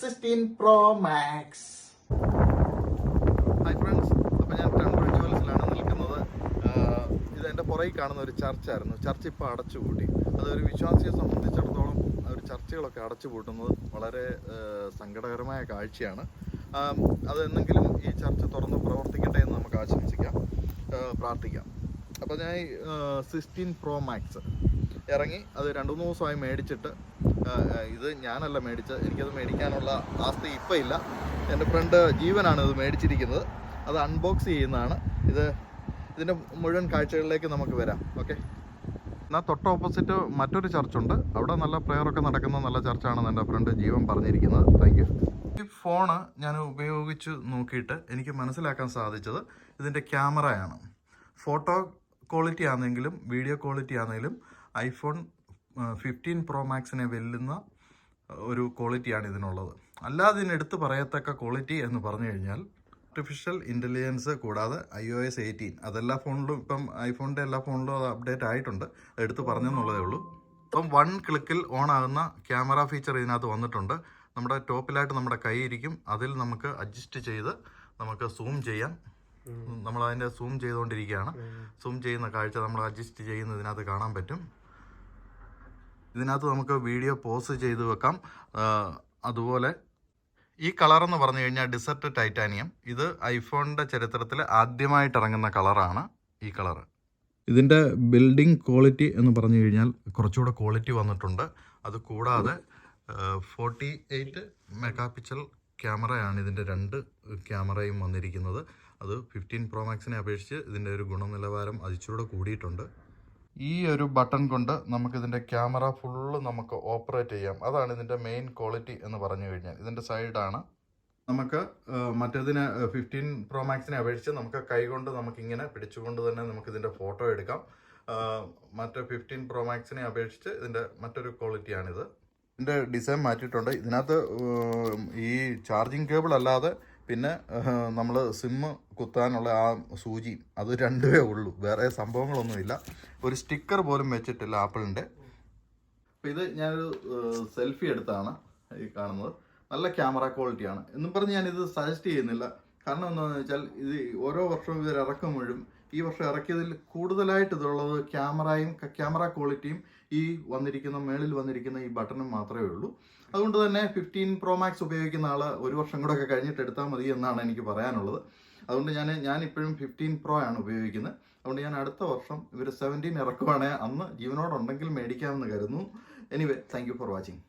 Sixteen pro max hi friends അപ്പോൾ ഞാൻ temple ജുവൽസിലാണ് നിൽക്കുന്നത്. ഇത് എന്റെ പുറകിൽ കാണുന്ന ഒരു ചർച്ചായിരുന്നു. ചർച്ച ഇപ്പോൾ അടച്ചുപൂട്ടി. അതൊരു വിശ്വാസിയെ സംബന്ധിച്ചിടത്തോളം ഒരു ചർച്ചകളൊക്കെ അടച്ചുപൂട്ടുന്നത് വളരെ സങ്കടകരമായ കാഴ്ചയാണ്. അതെന്തെങ്കിലും ഈ ചർച്ച തുറന്ന് പ്രവർത്തിക്കട്ടെ എന്ന് നമുക്ക് ആശംസിക്കാം. പ്രാർത്ഥിക്കാം. അപ്പോൾ ഞാൻ സിക്സ്റ്റീൻ പ്രോ മാക്സ് ഇറങ്ങി അത് രണ്ട് മൂന്ന് ദിവസമായി മേടിച്ചിട്ട് ഇത് ഞാനല്ല മേടിച്ചത് എനിക്കത് മേടിക്കാനുള്ള ആസ്തി ഇപ്പം ഇല്ല. എന്റെ ഫ്രണ്ട് ജീവനാണ് ഇത് മേടിച്ചിരിക്കുന്നത്. അത് അൺബോക്സ് ചെയ്യുന്നതാണ്. ഇത് ഇതിന്റെ മുഴുവൻ കാഴ്ചകളിലേക്ക് നമുക്ക് വരാം. ഓക്കെ? എന്നാൽ തൊട്ട് ഓപ്പോസിറ്റ് മറ്റൊരു ചർച്ചുണ്ട്. അവിടെ നല്ല പ്രെയറൊക്കെ നടക്കുന്ന നല്ല ചർച്ചാണെന്ന് എന്റെ ഫ്രണ്ട് ജീവൻ പറഞ്ഞിരിക്കുന്നത്. താങ്ക് യു ഈ ഫോണ് ഞാൻ ഉപയോഗിച്ച് നോക്കിയിട്ട് എനിക്ക് മനസ്സിലാക്കാൻ സാധിച്ചത് ഇതിന്റെ ക്യാമറയാണ്. ഫോട്ടോ ക്വാളിറ്റി ആണെങ്കിലും വീഡിയോ ക്വാളിറ്റി ആണെങ്കിലും ഐഫോൺ ഫിഫ്റ്റീൻ പ്രോ മാക്സിനെ വെല്ലുന്ന ഒരു ക്വാളിറ്റിയാണ് ഇതിനുള്ളത്. അല്ലാതെ ഇതിനെടുത്ത് പറയത്തക്ക ക്വാളിറ്റി എന്ന് പറഞ്ഞു കഴിഞ്ഞാൽ ആർട്ടിഫിഷ്യൽ ഇന്റലിജൻസ് കൂടാതെ ഐ ഒ എസ് എയ്റ്റീൻ അതെല്ലാ ഫോണിലും ഇപ്പം ഐഫോണിന്റെ എല്ലാ ഫോണിലും അത് അപ്ഡേറ്റ് ആയിട്ടുണ്ട്. എടുത്ത് പറഞ്ഞെന്നുള്ളതേ ഉള്ളൂ. ഇപ്പം വൺ ക്ലിക്കിൽ ഓൺ ആകുന്ന ക്യാമറ ഫീച്ചർ ഇതിനകത്ത് വന്നിട്ടുണ്ട്. നമ്മുടെ ടോപ്പിലായിട്ട് നമ്മുടെ കൈ ഇരിക്കും. അതിൽ നമുക്ക് അഡ്ജസ്റ്റ് ചെയ്ത് നമുക്ക് സൂം ചെയ്യാം. നമ്മൾ അതിന്റെ സൂം ചെയ്തുകൊണ്ടിരിക്കുകയാണ്. സൂം ചെയ്യുന്ന കാഴ്ച നമ്മൾ അഡ്ജസ്റ്റ് ചെയ്യുന്ന ഇതിനകത്ത് കാണാൻ പറ്റും. ഇതിനകത്ത് നമുക്ക് വീഡിയോ പോസ് ചെയ്ത് വെക്കാം. അതുപോലെ ഈ കളർ എന്ന് പറഞ്ഞു കഴിഞ്ഞാൽ ഡിസർട്ട് ടൈറ്റാനിയം ഇത് ഐഫോണിന്റെ ചരിത്രത്തിൽ ആദ്യമായിട്ട് ഇറങ്ങുന്ന കളറാണ് ഈ കളർ ഇതിന്റെ ബിൽഡിംഗ് ക്വാളിറ്റി എന്ന് പറഞ്ഞു കഴിഞ്ഞാൽ കുറച്ചുകൂടെ ക്വാളിറ്റി വന്നിട്ടുണ്ട്. അത് കൂടാതെ ഫോർട്ടി എയ്റ്റ് മെഗാ പിക്സൽ ക്യാമറയാണ് ഇതിന്റെ രണ്ട് ക്യാമറയും വന്നിരിക്കുന്നത്. അത് ഫിഫ്റ്റീൻ പ്രോ മാക്സിനെ അപേക്ഷിച്ച് ഇതിന്റെ ഒരു ഗുണനിലവാരം അതിച്ചൂടെ കൂടിയിട്ടുണ്ട്. ഈ ഒരു ബട്ടൺ കൊണ്ട് നമുക്ക് ഇതിന്റെ ക്യാമറ ഫുള്ള് നമുക്ക് ഓപ്പറേറ്റ് ചെയ്യാം. അതാണ് ഇതിന്റെ മെയിൻ ക്വാളിറ്റി എന്ന് പറഞ്ഞു കഴിഞ്ഞാൽ. ഇതിന്റെ സൈഡാണ് നമുക്ക് മറ്റേതിന് ഫിഫ്റ്റീൻ പ്രോ മാക്സിനെ അപേക്ഷിച്ച് നമുക്ക് കൈകൊണ്ട് നമുക്കിങ്ങനെ പിടിച്ചുകൊണ്ട് തന്നെ നമുക്ക് ഇതിന്റെ ഫോട്ടോ എടുക്കാം മറ്റേ ഫിഫ്റ്റീൻ പ്രോ മാക്സിനെ അപേക്ഷിച്ച് ഇതിന്റെ മറ്റൊരു ക്വാളിറ്റിയാണിത് ഇതിന്റെ ഡിസൈൻ മാറ്റിയിട്ടുണ്ട്. ഇതിനകത്ത് ഈ ചാർജിങ് കേബിൾ അല്ലാതെ പിന്നെ നമ്മൾ സിമ്മ് കുത്താനുള്ള ആ സൂചി അത് രണ്ടുമേ ഉള്ളൂ. വേറെ സംഭവങ്ങളൊന്നുമില്ല. ഒരു സ്റ്റിക്കർ പോലും വെച്ചിട്ടില്ല ആപ്പിളിന്റെ. അപ്പോൾ ഇത് ഞാനൊരു സെൽഫി എടുത്താണ് ഈ കാണുന്നത്. നല്ല ക്യാമറ ക്വാളിറ്റിയാണ്. എന്നും പറഞ്ഞ് ഞാനിത് സജസ്റ്റ് ചെയ്യുന്നില്ല. കാരണം എന്താണെന്ന് വെച്ചാൽ ഇത് ഓരോ വർഷവും ഇവർ ഇറക്കുമ്പോഴും ഈ വർഷം ഇറക്കിയതിൽ കൂടുതലായിട്ട് ഇതുള്ളത് ക്യാമറയും ക്യാമറ ക്വാളിറ്റിയും ഈ വന്നിരിക്കുന്ന മേളിൽ വന്നിരിക്കുന്ന ഈ ബട്ടണും മാത്രമേ ഉള്ളൂ. അതുകൊണ്ട് തന്നെ ഫിഫ്റ്റീൻ പ്രോ മാക്സ് ഉപയോഗിക്കുന്ന ആൾ ഒരു വർഷം കൂടെ ഒക്കെ കഴിഞ്ഞിട്ട് എടുത്താൽ മതി എന്നാണ് എനിക്ക് പറയാനുള്ളത്. അതുകൊണ്ട് ഞാൻ ഞാൻ ഇപ്പോഴും ഫിഫ്റ്റീൻ പ്രോ ആണ് ഉപയോഗിക്കുന്നത്. അതുകൊണ്ട് ഞാൻ അടുത്ത വർഷം ഇവർ സെവന്റീൻ ഇറക്കുവാണെങ്കിൽ അന്ന് ജീവനോടുണ്ടെങ്കിൽ മേടിക്കാമെന്ന് കരുതുന്നു. Anyway thank for watching